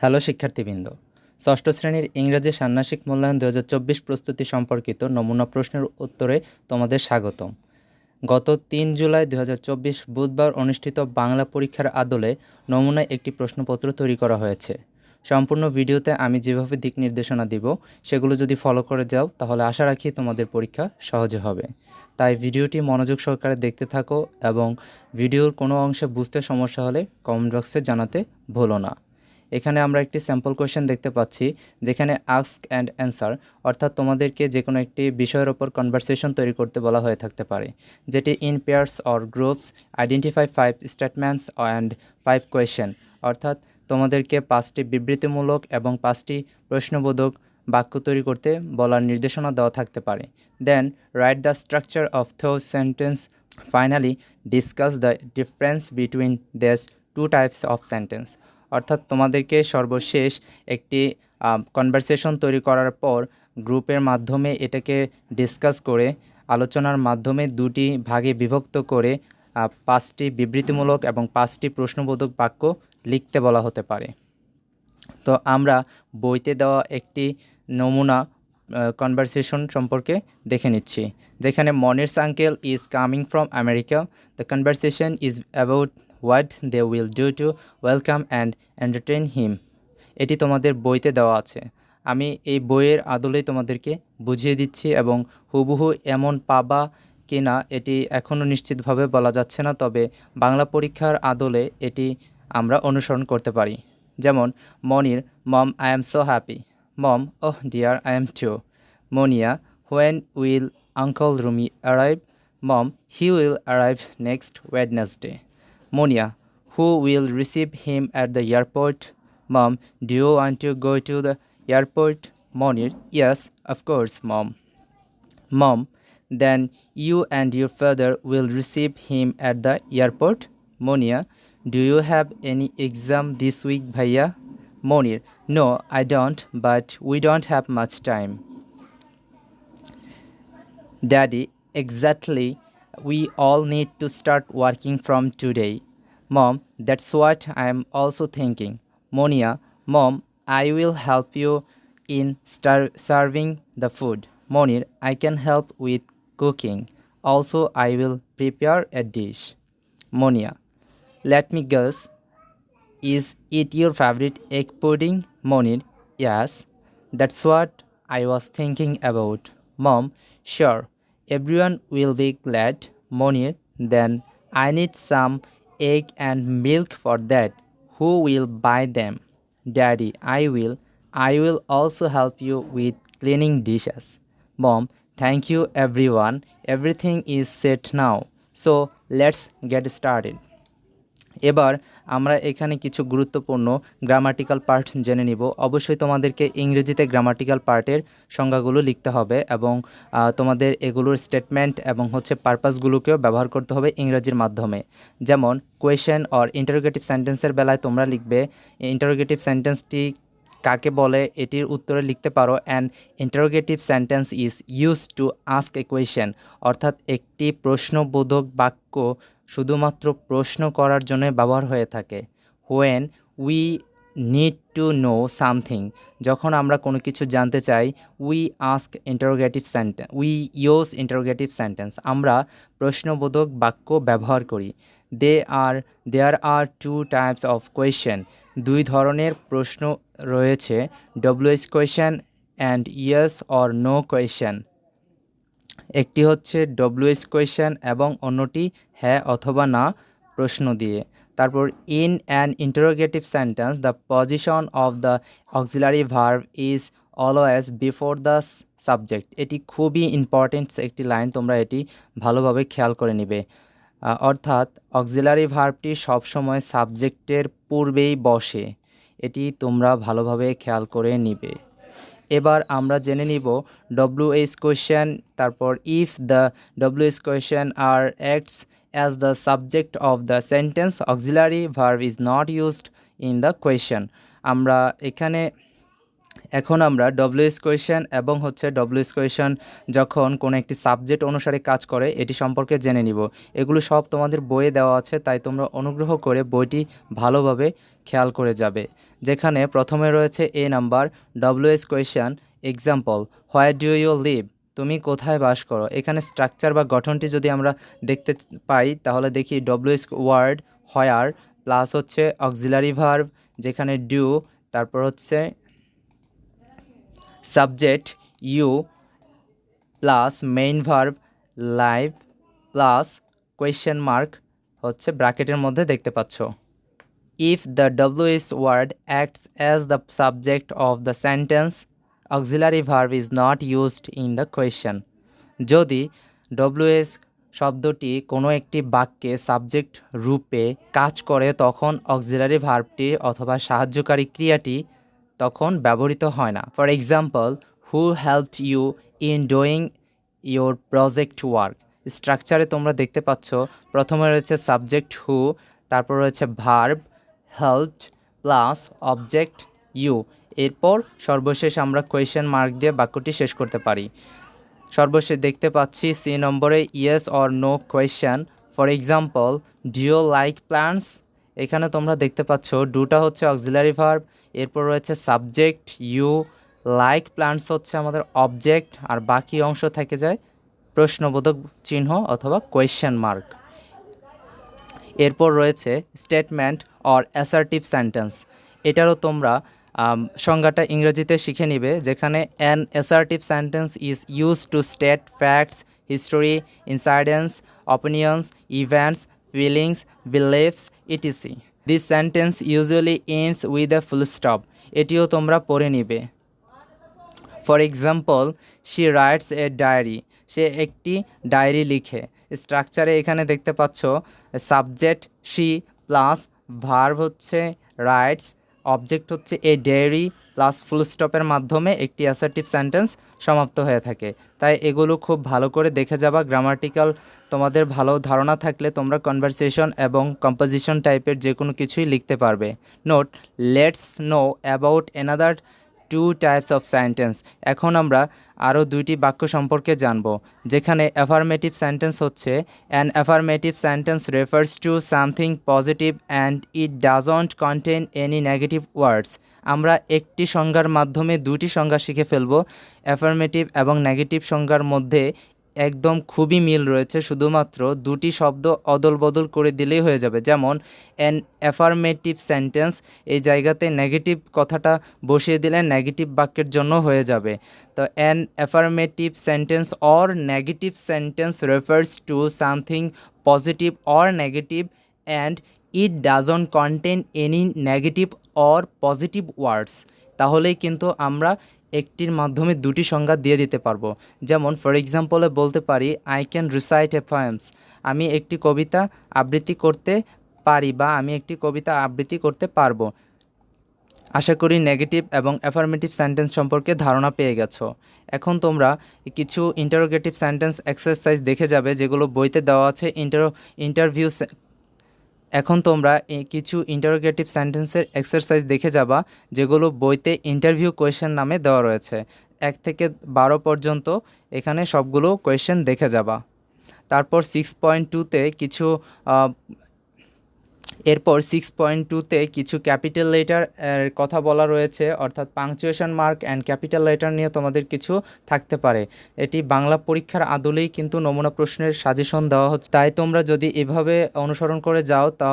Hello শিক্ষার্থীবৃন্দ। ষষ্ঠ শ্রেণির ইংরেজি ষান্মাসিক মূল্যায়ন দু হাজার চব্বিশ প্রস্তুতি সম্পর্কিত নমুনা প্রশ্নের উত্তরে তোমাদের স্বাগতম। গত তিন জুলাই দু হাজার চব্বিশ বুধবার অনুষ্ঠিত বাংলা পরীক্ষার আদলে নমুনায় একটি প্রশ্নপত্র তৈরি করা হয়েছে। সম্পূর্ণ ভিডিওতে আমি যেভাবে দিক নির্দেশনা দিব, সেগুলো যদি ফলো করে যাও, তাহলে আশা রাখি তোমাদের পরীক্ষা সহজে হবে। তাই ভিডিওটি মনোযোগ সহকারে দেখতে থাকো এবং ভিডিওর কোনো অংশে বুঝতে সমস্যা হলে কমেন্ট বক্সে জানাতে ভুলো না। এখানে আমরা একটি স্যাম্পল কোয়েশ্চেন দেখতে পাচ্ছি, যেখানে আস্ক অ্যান্ড অ্যান্সার অর্থাৎ তোমাদেরকে যে কোনো একটি বিষয়ের ওপর কনভারসেশন তৈরি করতে বলা হয়ে থাকতে পারে, যেটি in pairs or groups identify five statements and five question অর্থাৎ তোমাদেরকে পাঁচটি বিবৃতিমূলক এবং পাঁচটি প্রশ্নবোধক বাক্য তৈরি করতে বলার নির্দেশনা দেওয়া থাকতে পারে। Then write the structure of those sentence finally discuss the difference between these two types of sentence অর্থাৎ তোমাদেরকে সর্বশেষ একটি কনভারসেশন তৈরি করার পর গ্রুপের মাধ্যমে এটাকে ডিসকাস করে, আলোচনার মাধ্যমে দুটি ভাগে বিভক্ত করে পাঁচটি বিবৃতিমূলক এবং পাঁচটি প্রশ্নবোধক বাক্য লিখতে বলা হতে পারে। তো আমরা বইতে দেওয়া একটি নমুনা কনভারসেশন সম্পর্কে দেখে নিচ্ছি, যেখানে Monir's uncle is coming from America. The conversation is about what they will do to welcome and entertain him এটি তোমাদের বইতে দেওয়া আছে। আমি এই বইয়ের আদলেই তোমাদেরকে বুঝিয়ে দিচ্ছি এবং হুবহু এমন পাবা কি না এটি এখনও নিশ্চিতভাবে বলা যাচ্ছে না, তবে বাংলা পরীক্ষার আদলে এটি আমরা অনুসরণ করতে পারি। যেমন, Monir, mom I am so happy mom, oh dear I am too Monia when will uncle Rumi arrive mom he will arrive next Wednesday Monia, who will receive him at the airport? Mom, do you want to go to the airport? Monir, yes, of course, mom. Mom, then you and your father will receive him at the airport? Monia, do you have any exam this week, Bhaiya? Monir, no, I don't, but we don't have much time. Daddy, exactly we all need to start working from today. Mom, that's what I'm also thinking. Monia, Mom, I will help you in star- serving the food. Monir, I can help with cooking. Also, I will prepare a dish. Monia, let me guess. Is it your favorite egg pudding? Monir, yes. That's what I was thinking about. Mom, sure. Everyone will be glad. Monir, then I need some egg and milk for that. Who will buy them? Daddy, I will. I will also help you with cleaning dishes. Mom, thank you everyone. Everything is set now. So let's get started. এবার আমরা এখানে কিছু গুরুত্বপূর্ণ grammatical part জেনে নিব। অবশ্যই তোমাদেরকে ইংরেজিতে গ্রামাটিক্যাল পার্টের সংজ্ঞাগুলো লিখতে হবে এবং তোমাদের এগুলোর স্টেটমেন্ট এবং হচ্ছে পারপাসগুলোকেও ব্যবহার করতে হবে ইংরেজির মাধ্যমে। যেমন কোয়েশন অর ইন্টারোগেটিভ সেন্টেন্সের বেলায় তোমরা লিখবে ইন্টারোগেটিভ সেন্টেন্সটি কাকে বলে, এটির উত্তরে লিখতে পারো and interrogative sentence is use to ask a question অর্থাৎ একটি প্রশ্নবোধক বাক্য শুধুমাত্র প্রশ্ন করার জন্য ব্যবহার হয়ে থাকে। When we need to know something যখন আমরা কোনো কিছু জানতে চাই we ask interrogative sentence we use interrogative sentence আমরা প্রশ্নবোধক বাক্য ব্যবহার করি। They are there are two types of question দুই ধরনের প্রশ্ন রয়েছে WH question and yes or no question একটি হচ্ছে ডব্লিউএস কোয়েশ্চেন এবং অন্যটি হ্যাঁ অথবা না প্রশ্ন দিয়ে। তারপর in an interrogative sentence the position of the auxiliary verb is always before the subject এটি খুবই ইম্পর্টেন্ট একটি লাইন তোমরা এটি ভালোভাবে খেয়াল করে নিবে। অর্থাৎ অক্সিলারি ভার্বটি সবসময় সাবজেক্টের পূর্বেই বসে। এটি তোমরা ভালোভাবে খেয়াল করে নিবে। এবার আমরা জেনে নিব ডব্লিউ এইচ কোয়েশ্চেন তারপর if the W H question are acts as the subject of the sentence auxiliary verb is not used in the question আমরা এখানে, এখন আমরা ডব্লিউএস কোয়েশন এবং হচ্ছে ডব্লিউএস কোয়েশন যখন কোনো একটি সাবজেক্ট অনুসারে কাজ করে, এটি সম্পর্কে জেনে নিব। এগুলো সব তোমাদের বইয়ে দেওয়া আছে, তাই তোমরা অনুগ্রহ করে বইটি ভালোভাবে খেয়াল করে যাবে। যেখানে প্রথমে রয়েছে A number WH question example where do you live তুমি কোথায় বাস করো? এখানে স্ট্রাকচার বা গঠনটি যদি আমরা দেখতে পাই, তাহলে দেখি ডব্লিউএস ওয়ার্ড হোয়ার প্লাস হচ্ছে অক্সিলারি ভার্ব যেখানে ডু তারপর হচ্ছে subject you plus main verb live plus question mark হচ্ছে ব্র্যাকেটের মধ্যে দেখতে পাচ্ছ। If the WH word acts as the subject of the sentence auxiliary verb is not used in the question যদি ডব্লিউএস শব্দটি কোনো একটি বাক্যে সাবজেক্ট রূপে কাজ করে, তখন অক্সিলারি ভার্বটি অথবা সাহায্যকারী ক্রিয়াটি তখন ব্যবহৃত হয় না। For example who helped you in doing your project work স্ট্রাকচারে তোমরা দেখতে পাচ্ছ, প্রথমে রয়েছে সাবজেক্ট হু তারপর রয়েছে verb helped plus object you এরপর সর্বশেষ আমরা কোয়েশ্চেন মার্ক দিয়ে বাক্যটি শেষ করতে পারি। সর্বশেষ দেখতে পাচ্ছি সি নম্বরে yes or no question for example do like plants এখানে তোমরা দেখতে পাচ্ছ ডুটা হচ্ছে অক্সিলারি ভার্ব এরপর রয়েছে সাবজেক্ট ইউ লাইক প্ল্যান্টস হচ্ছে আমাদের অবজেক্ট আর বাকি অংশ থেকে যায় প্রশ্নবোধক চিহ্ন অথবা কোয়েশ্চেন মার্ক এরপর রয়েছে স্টেটমেন্ট অর অ্যাসার্টিভ সেন্টেন্স এটারও তোমরা সংজ্ঞাটা ইংরেজিতে শিখে নিবে, যেখানে an assertive sentence is use to state facts history incidence opinions events feelings beliefs etc this sentence usually ends with a full stop এটিও তোমরা পড়ে নিবে। For example she writes a diary সে একটি ডায়েরি লিখে। স্ট্রাকচারে এখানে দেখতে পাচ্ছ সাবজেক্ট শি প্লাস ভার্ব হচ্ছে রাইটস অবজেক্ট হচ্ছে এ ডেয়ারি প্লাস ফুল স্টপের মাধ্যমে একটি অ্যাসার্টিভ সেন্টেন্স সমাপ্ত হয়ে থাকে। তাই এগুলো খুব ভালো করে দেখে যাবা। গ্রামাটিক্যাল তোমাদের ভালো ধারণা থাকলে তোমরা কনভারসেশন এবং কম্পোজিশন টাইপের যে কোনো কিছুই লিখতে পারবে। Note let's know about another two types of sentence এখন আমরা আরও দুইটি বাক্য সম্পর্কে জানব, যেখানে অ্যাফার্মেটিভ সেন্টেন্স হচ্ছে an affirmative sentence refers to something positive and it doesn't contain any negative words আমরা একটি সংজ্ঞার মাধ্যমে দুটি সংজ্ঞা শিখে ফেলব অ্যাফার্মেটিভ এবং নেগেটিভ সংজ্ঞার মধ্যে একদম খুবই মিল রয়েছে, শুধুমাত্র দুটি শব্দ অদল বদল করে দিলেই হয়ে যাবে। যেমন অ্যান অ্যাফার্মেটিভ সেন্টেন্স এই জায়গাতে নেগেটিভ কথাটা বসিয়ে দিলে নেগেটিভ বাক্যের জন্য হয়ে যাবে। তো an affirmative sentence or negative sentence refers to something positive or negative and it doesn't contain any negative or positive words তাহলেই কিন্তু আমরা একটির মাধ্যমে দুটি সংজ্ঞা দিয়ে দিতে পারব। যেমন ফর এক্সাম্পলে বলতে পারি I can recite a poems আমি একটি কবিতা আবৃত্তি করতে পারি বা আমি একটি কবিতা আবৃত্তি করতে পারব। আশা করি নেগেটিভ এবং অ্যাফার্মেটিভ সেন্টেন্স সম্পর্কে ধারণা পেয়ে গেছো। এখন তোমরা কিছু ইন্টারোগেটিভ সেন্টেন্স এক্সারসাইজ দেখে যাবে, যেগুলো বইতে দেওয়া আছে ইন্টার ইন্টারভিউ এখন তোমরা কিছু ইন্টারোগেটিভ সেন্টেন্সের এক্সারসাইজ দেখে যাবা, যেগুলো বইতে ইন্টারভিউ কোয়েশ্চেন নামে দেওয়া রয়েছে। এক থেকে বারো পর্যন্ত এখানে সবগুলো কোয়েশ্চেন দেখে যাবা। তারপর সিক্স পয়েন্ট টুতে কিছু এরপর সিক্স পয়েন্ট টুতে কিছু ক্যাপিটাল লেটার কথা বলা রয়েছে, অর্থাৎ punctuation mark and capital letter নিয়ে তোমাদের কিছু থাকতে পারে। এটি বাংলা পরীক্ষার আদলেই কিন্তু নমুনা প্রশ্নের সাজেশন দেওয়া হচ্ছে। তাই তোমরা যদি এভাবে অনুসরণ করে যাও, তা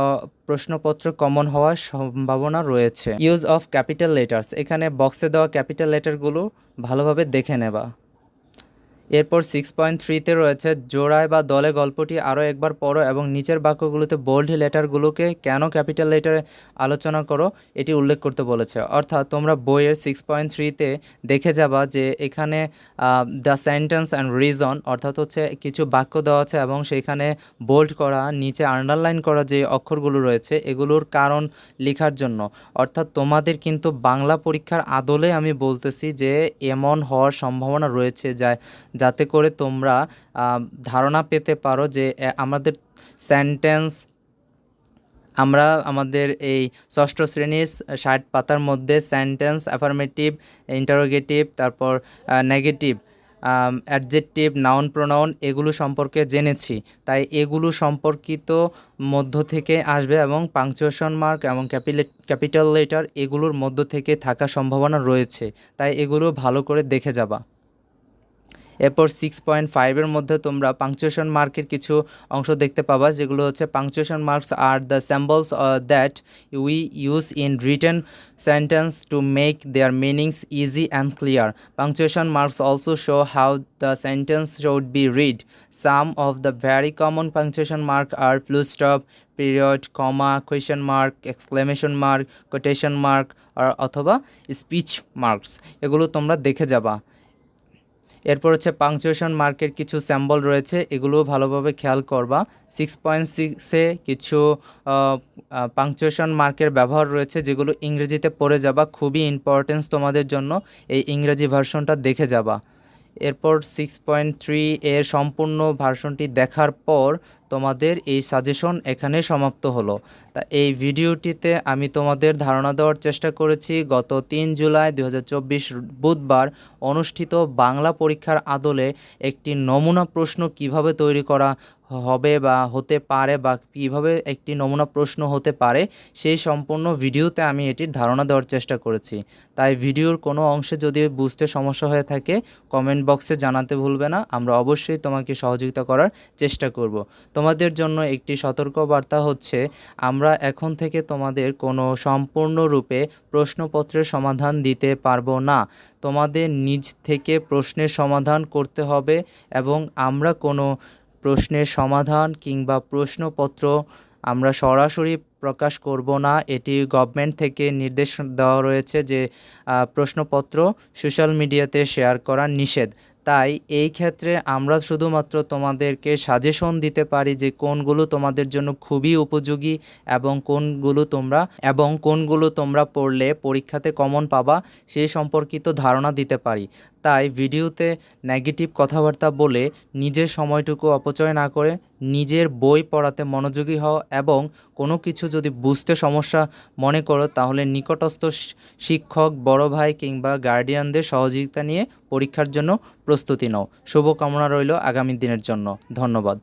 প্রশ্নপত্র কমন হওয়ার সম্ভাবনা রয়েছে। ইউজ অফ ক্যাপিটাল লেটার্স এখানে বক্সে দেওয়া ক্যাপিটাল লেটারগুলো ভালোভাবে দেখে নেবা। এরপর সিক্স পয়েন্ট থ্রিতে রয়েছে, জোড়ায় বা দলে গল্পটি আরও একবার পড়ো এবং নিচের বাক্যগুলোতে বোল্ড লেটারগুলোকে কেন ক্যাপিটাল লেটারে আলোচনা করো, এটি উল্লেখ করতে বলেছে। অর্থাৎ তোমরা বইয়ের সিক্স পয়েন্ট থ্রিতে দেখে যাবা যে এখানে দ্য সেন্টেন্স অ্যান্ড রিজন অর্থাৎ হচ্ছে কিছু বাক্য দেওয়া আছে এবং সেখানে বোল্ড করা, নিচে আন্ডারলাইন করা যে অক্ষরগুলো রয়েছে, এগুলোর কারণ লেখার জন্য। অর্থাৎ তোমাদের কিন্তু বাংলা পরীক্ষার আদলে আমি বলতেছি যে এমন হওয়ার সম্ভাবনা রয়েছে যা যাতে করে তোমরা ধারণা পেতে পারো যে আমাদের সেন্টেন্স আমরা আমাদের এই ষষ্ঠ শ্রেণির ষাট পাতার মধ্যে সেন্টেন্স অ্যাফার্মেটিভ ইন্টারোগেটিভ তারপর নেগেটিভ অ্যাডজেক্টিভ নাউন প্রোনাউন এগুলো সম্পর্কে জেনেছি। তাই এগুলো সম্পর্কিত মধ্য থেকে আসবে এবং পাংচুয়েশন মার্ক এবং ক্যাপিলে- ক্যাপিটাল লেটার এগুলোর মধ্য থেকে থাকার সম্ভাবনা রয়েছে। তাই এগুলো ভালো করে দেখে যাবা। এরপর সিক্স পয়েন্ট ফাইভের মধ্যে তোমরা পাংচুয়েশন মার্কের কিছু অংশ দেখতে পাবা, যেগুলো হচ্ছে punctuation marks are the symbols that we use in written sentence to make their meanings easy and clear punctuation marks also show how the sentence should be read some of the very common punctuation mark are full stop period comma question mark exclamation mark quotation mark আর অথবা speech marks এগুলো তোমরা দেখে যাবা। এরপর হচ্ছে punctuation মার্কের কিছু স্যাম্বল রয়েছে, এগুলোও ভালোভাবে খেয়াল করবা। সিক্স পয়েন্ট সিক্সে কিছু পাংচুয়েশন মার্কের ব্যবহার রয়েছে, যেগুলো ইংরেজিতে পড়ে যাবা, খুবই ইম্পর্টেন্স তোমাদের জন্য, এই ইংরেজি ভার্সনটা দেখে যাবা। এরপর সিক্স পয়েন্ট থ্রি এর সম্পূর্ণ ভার্সনটি দেখার পর তোমাদের এই সাজেশন এখানে সমাপ্ত হলো। তা এই ভিডিওটিতে আমি তোমাদের ধারণা দেওয়ার চেষ্টা করেছি, গত তিন জুলাই দু হাজার চব্বিশ বুধবার অনুষ্ঠিত বাংলা পরীক্ষার আদলে একটি নমুনা প্রশ্ন কীভাবে তৈরি করা হবে বা হতে পারে বা কীভাবে একটি নমুনা প্রশ্ন হতে পারে, সেই সম্পূর্ণ ভিডিওতে আমি এটির ধারণা দেওয়ার চেষ্টা করেছি। তাই ভিডিওর কোনো অংশে যদি বুঝতে সমস্যা হয়ে থাকে, কমেন্ট বক্সে জানাতে ভুলবে না। আমরা অবশ্যই তোমাকে সহযোগিতা করার চেষ্টা করব। তোমাদের জন্য একটি সতর্কবার্তা হচ্ছে, আমরা এখন থেকে তোমাদের কোনো সম্পূর্ণরূপে প্রশ্নপত্রের সমাধান দিতে পারব না। তোমাদের নিজ থেকে প্রশ্নের সমাধান করতে হবে এবং আমরা কোনো প্রশ্নের সমাধান কিংবা প্রশ্নপত্র আমরা সরাসরি প্রকাশ করব না। এটি গভর্নমেন্ট থেকে নির্দেশ দেওয়া রয়েছে যে প্রশ্নপত্র সোশ্যাল মিডিয়াতে শেয়ার করা নিষেধ। তাই এই ক্ষেত্রে আমরা শুধুমাত্র তোমাদেরকে সাজেশন দিতে পারি যে, কোনগুলো তোমাদের জন্য খুবই উপযোগী এবং কোনগুলো তোমরা, এবং কোনগুলো তোমরা পড়লে পরীক্ষাতে কমন পাবা সেই সম্পর্কিত ধারণা দিতে পারি। তাই ভিডিওতে নেগেটিভ কথাবার্তা বলে নিজের সময়টুকু অপচয় না করে নিজের বই পড়াতে মনোযোগী হও এবং কোনো কিছু যদি বুঝতে সমস্যা মনে করো, তাহলে নিকটস্থ শিক্ষক, বড় ভাই কিংবা গার্ডিয়ানদের সহযোগিতা নিয়ে পরীক্ষার জন্য প্রস্তুতি নাও। শুভকামনা রইল আগামী দিনের জন্য। ধন্যবাদ।